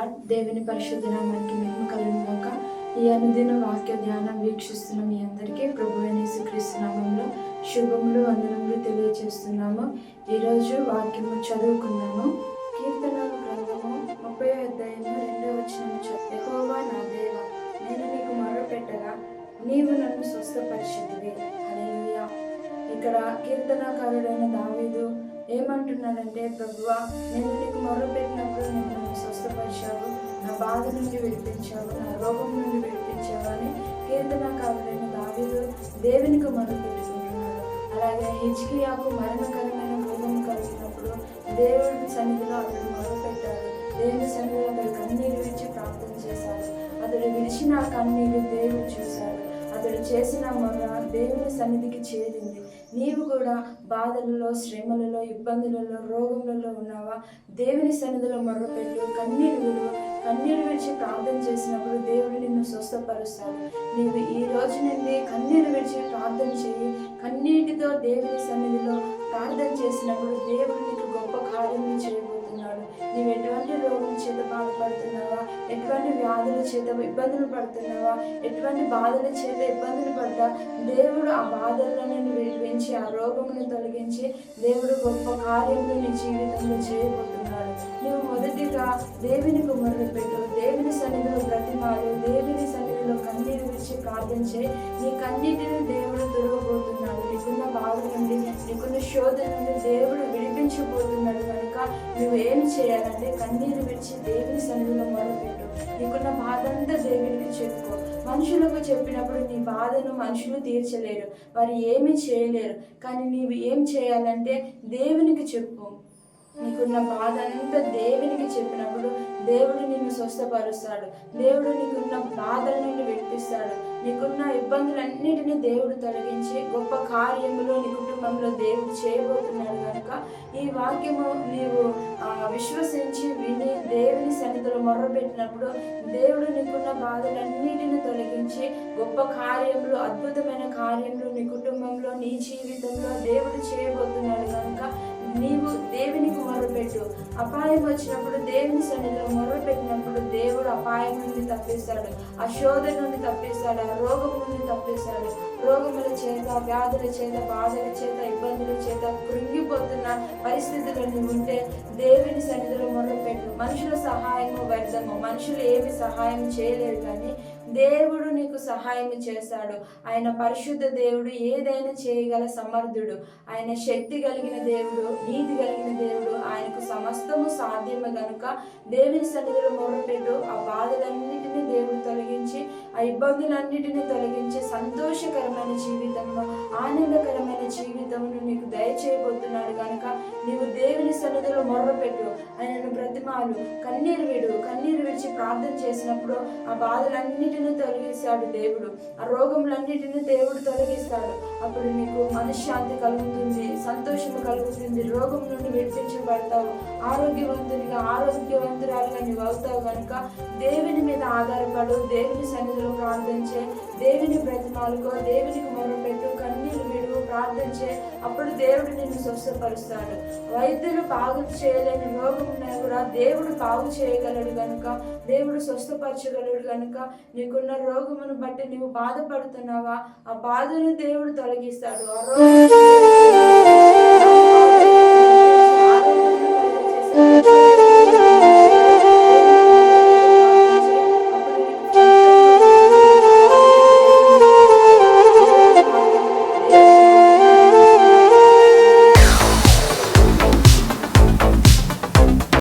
Lord దేవుని పరిశుద్ధ నామానికి మేము కలుగుగాక ఈ అనుదిన వాక్య ధ్యానం వీక్షిస్తున్న మీ అందరికీ ప్రభు యేసుక్రీస్తు నామంలో శుభములు వందనములు తెలియజేస్తున్నాము ఈరోజు వాక్యము చదువుకున్నాము కీర్తన గ్రంథము ముప్పై అధ్యాయము రెండవ వచ్చిన ఎక్కువగా నా దేవ నేను నీకు మొరపెట్టగా నీవు నన్ను స్వస్థపరిచితివి. అనే ఇక్కడ కీర్తనకారుడైన దావీదు ఏమంటున్నాడంటే ప్రభువా నేను నీకు మొరపెట్టినప్పుడు నేను నన్ను స్వస్థపరిచావు నా బాధ నుండి విడిపించావు నా రోగం నుండి విడిపించావు అని కీర్తనకారుడైన దావీదు దేవునికి మొర్రపెట్టుకుంటున్నాడు అలాగే హిజ్కియాకు మరణకరమైన రోగం కలిగినప్పుడు దేవుడి సన్నిధిలో అతడు మొదలుపెట్టాడు దేవుని సన్నిధిలో అతడు కన్నీరు విడిచి ప్రార్థన చేశాడు. అతడు విడిచిన ఆ కన్నీరు దేవుడు అతడు చేసిన మొర్ర దేవుని సన్నిధికి చేరింది. నీవు కూడా బాధలలో శ్రమలలో ఇబ్బందులలో రోగములలో ఉన్నావా? దేవుని సన్నిధిలో మొర్రపెట్టు కన్నీరు విలువ కన్నీరు విడిచి ప్రార్థన చేసినప్పుడు దేవుడు నిన్ను స్వస్థపరుస్తాడు. నీవు ఈ రోజు నుండి కన్నీరు విడిచి ప్రార్థన చేయి. కన్నీటితో దేవుని సన్నిధిలో ప్రార్థన చేసినప్పుడు దేవుడు నీకు గొప్ప కార్యం చేయబోతున్నాడు. నీవు ఎటువంటి రోగం చేత బాధపడుతున్నావా? ఎటువంటి వ్యాధుల చేత ఇబ్బందులు పడుతున్నావా? ఎటువంటి బాధల చేత ఇబ్బందులు పడ్డా? దేవుడు ఆ బాధల్లో నేను విడిపించి ఆ రోగమును తొలగించి దేవుడు గొప్ప కార్యములు నీ జీవితంలో చేయబోతున్నాడు. నువ్వు మొదటిగా దేవునికి మొదలుపెట్టు దేవుని సన్నిధిలో ప్రతిమాలు దేవుని సన్నిధిలో కన్నీరు విడిచి ప్రార్థించే నీ కన్నీటిని దేవుడు తొలగబోతున్నాడు. నీకున్న బాధ నుండి నీకున్న శోధన నుండి దేవుడు విడిపించబోతున్నాడు కనుక నువ్వు ఏం చేయాలంటే కన్నీరు విడిచి దేవుని సన్నిధిలో మొదలుపెట్టు నీకున్న బాధ అంతా దేవునికి చెప్పుకో. మనుషులకు చెప్పినప్పుడు నీ బాధను మనుషులు తీర్చలేరు. వారు ఏమీ చేయలేరు. కానీ నీవు ఏం చేయాలంటే దేవునికి చెప్పు. నీకున్న బాధ అంతా దేవునికి చెప్పినప్పుడు దేవుడు నిన్ను స్వస్థపరుస్తాడు. దేవుడు నీకున్న బాధల నుండి విడిపిస్తాడు. నీకున్న ఇబ్బందులన్నిటిని దేవుడు తొలగించి గొప్ప కార్యములు నీ కుటుంబంలో దేవుడు చేయబోతున్నాడు కనుక ఈ వాక్యము నీవు విశ్వసించి విని దేవుని సన్నిధిలో మొర్రపెట్టినప్పుడు దేవుడు నీకున్న బాధలన్నిటిని తొలగించి గొప్ప కార్యములు అద్భుతమైన కార్యములు నీ కుటుంబంలో నీ జీవితంలో దేవుడు చేయబోతున్నాడు కనుక నీవు దేవునికి మొరపెట్టు. అపాయం వచ్చినప్పుడు దేవుని సన్నిధిలో మొరపెట్టినప్పుడు దేవుడు అపాయం నుండి తప్పిస్తాడు. ఆ శోధన నుండి తప్పిస్తాడు. ఆ రోగం నుండి తప్పిస్తాడు. రోగముల చేత వ్యాధుల చేత బాధల చేత ఇబ్బందుల చేత కృంగిపోతున్న పరిస్థితులు నువ్వు ఉంటే దేవుని సన్నిధిలో మొరపెట్టు. మనుషుల సహాయము వ్యర్థము. మనుషులు ఏమి సహాయం చేయలేరు కానీ దేవుడు నీకు సహాయం చేస్తాడు ఆయన పరిశుద్ధ దేవుడు ఏదైనా చేయగల సమర్థుడు. ఆయన శక్తి కలిగిన దేవుడు నీతి కలిగిన దేవుడు. ఆయనకు సమస్తము సాధ్యము గనుక దేవుని సన్నిధిలో మొదలుపెట్టి ఆ ఇబ్బందులన్నిటిని తొలగించి సంతోషకరమైన జీవితంలో ఆనందకరమైన జీవితంలో నీకు దయచేయబోతున్నాడు కనుక నీవు దేవుని సన్నిధిలో మొర్రపెట్టు. ఆయనను ప్రతిమాలు కన్నీరు విడు కన్నీరు విడిచి ప్రార్థన చేసినప్పుడు ఆ బాధలన్నిటిని తొలగిస్తాడు దేవుడు. ఆ రోగములన్నిటిని దేవుడు తొలగిస్తాడు. అప్పుడు నీకు మనశ్శాంతి కలుగుతుంది సంతోషం కలుగుతుంది రోగం నుండి విడిపించబడతావు. ఆరోగ్యవంతునిగా ఆరోగ్యవంతురాలుగా నీవు అవుతావు కనుక దేవుని మీద ఆధారపడు దేవుని సన్నిధిలో ప్రార్థించే దేవుని బ్రతిమాలుకో దేవునికి మొరపెట్టు కన్నీరు విడువు ప్రార్థించే అప్పుడు దేవుడు నిన్ను స్వస్థపరుస్తాడు. వైద్యులు బాగు చేయలేని రోగం ఉన్నా కూడా దేవుడు బాగు చేయగలడు కనుక దేవుడు స్వస్థపరచగలడు కనుక నీకున్న రోగమును బట్టి నీవు బాధపడుతున్నావా? ఆ బాధను దేవుడు తొలగిస్తాడు. ఆ రోగం